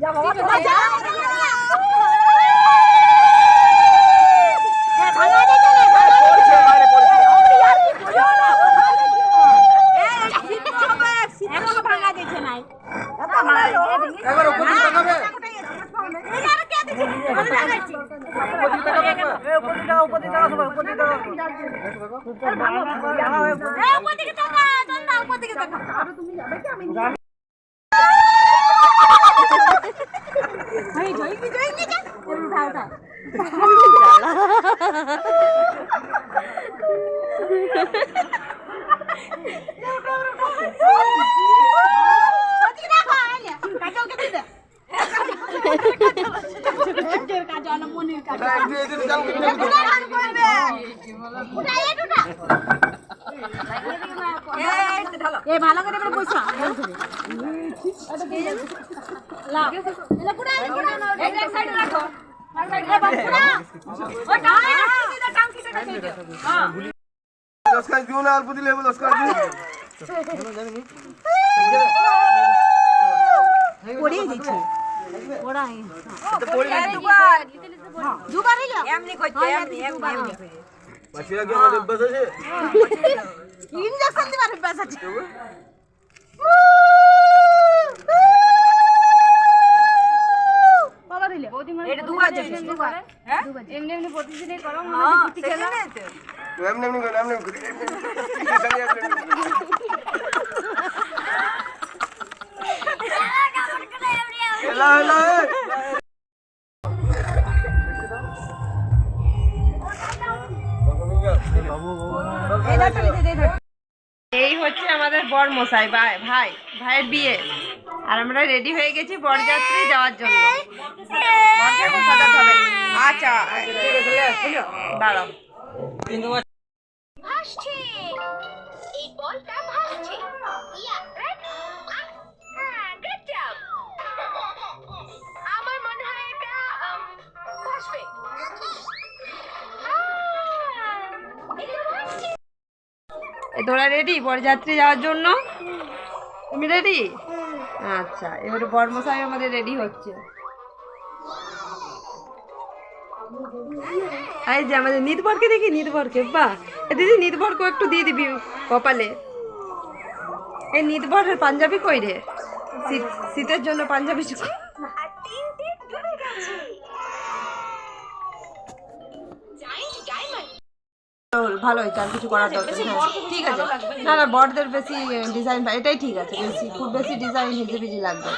যা বাবা যা নাই একবার উপর Kacau anak muni kacau. Anak muni. ভালো করে হ্যাঁ অল্প দিলে হবে, লস্কার দিও। পড়িয়ে দিচ্ছে ওরাই দুবার। অভ্যাস আছে? হ্যাঁ এমনি এমনি প্রতিদিনই করো হ্যাঁ তো তো এমনি এমনি করে, এমনি এমনি করে, এমনি এমনি করে। এখানে এমনি এমনি করে। এলা, এলা, এ। এই হচ্ছে আমাদের বর মশাই ভাই ভাই, ভাইয়ের বিয়ে। আর আমরা রেডি হয়ে গেছি বরযাত্রী যাওয়ার জন্য। হবে। আচ্ছা। দাঁড়াও। তোরা রেডি বরযাত্রী যাওয়ার জন্য? তুমি রেডি আচ্ছা এবারে বর্মশাই আমাদের রেডি হচ্ছে। এই যে আমাদের নিতবরকে দেখি নিতবরকে বাহ। দিদি নিতবরকে একটু দিয়ে দিবি কপালে। এই নিতবরের পাঞ্জাবি কই রে? শীতের জন্য পাঞ্জাবি ভালো হয়েছে আর কিছু করার দরকার নেই। হ্যাঁ, ঠিক আছে। না। না বড়দের বেশি ডিজাইন এটাই ঠিক আছে বেশি খুব বেশি ডিজাইন হিজিবিজি লাগবে।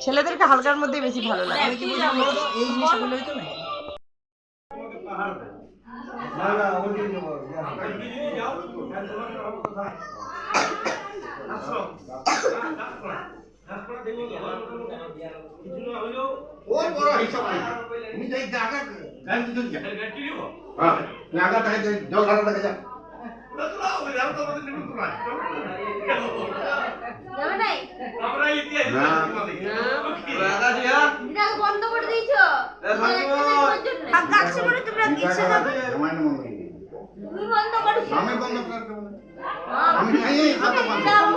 ছেলেদেরকে হালকার মধ্যে বেশি ভালো লাগে ওর বড় হিসাব নেই। তুমি যাই জায়গা হ্যাঁ জল ঢালা থাকে যা না বন্ধ করে দিয়েছ মন তুমি বন্ধ করেছ আমি বন্ধ করে দেব না। আমি নাই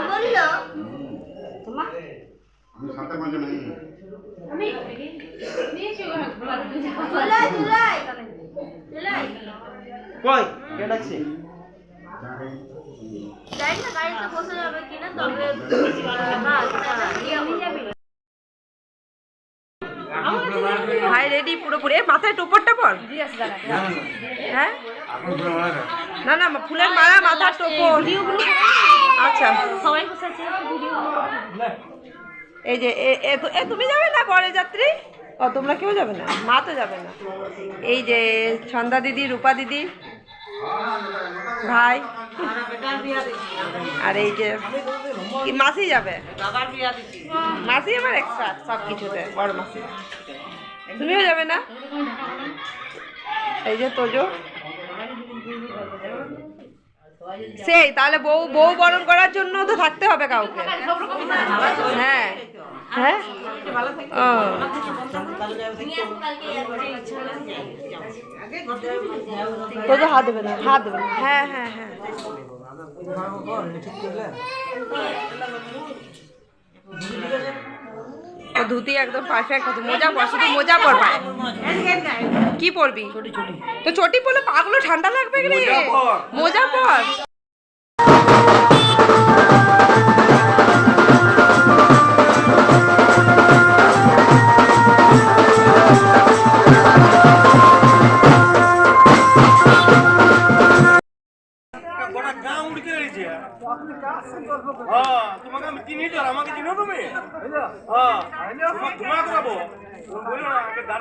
বলল আমি সাথে পাঁচে নাই জুলাই কই? কে ডাকছে? ভাই রেডি পুরোপুরি? মাথায় টোপর পর? হ্যাঁ? না না, ফুলের মালা, মাথার টোপর। আচ্ছা। এই যে, এ- তুমি যাবে না বরে যাত্রী? ও, তোমরা কেউ যাবে না? মা তো যাবে না। এই যে ছন্দা দিদি, রূপা দিদি, ভাই, আর এই যে কি, মাসি যাবে? মাসি আমার এক্সট্রা সব কিছুতে বড় মাসি তুমিও যাবে না? এই যে তোজো। সেই, তাহলে বউ বউ বরণ করার জন্য তো থাকতে হবে কাউকে। হ্যাঁ। হ্যাঁ? ও। তোকে হাত দেবে না হাত দেবে না। হ্যাঁ হ্যাঁ হ্যাঁ। ধুতি একদম পারফেক্ট আছে মোজা পর শুধু মোজা পর পায়। কি পরবি? তো চটি পরলে পাগুলো ঠান্ডা লাগবে মোজা পর। উড়কে রয়েছে হ্যাঁ তোমাকে আমি চিনি তো আমাকে চিনো তুমি? হ্যাঁ। তোমাকে যাব বলো। না আগে দাঁড়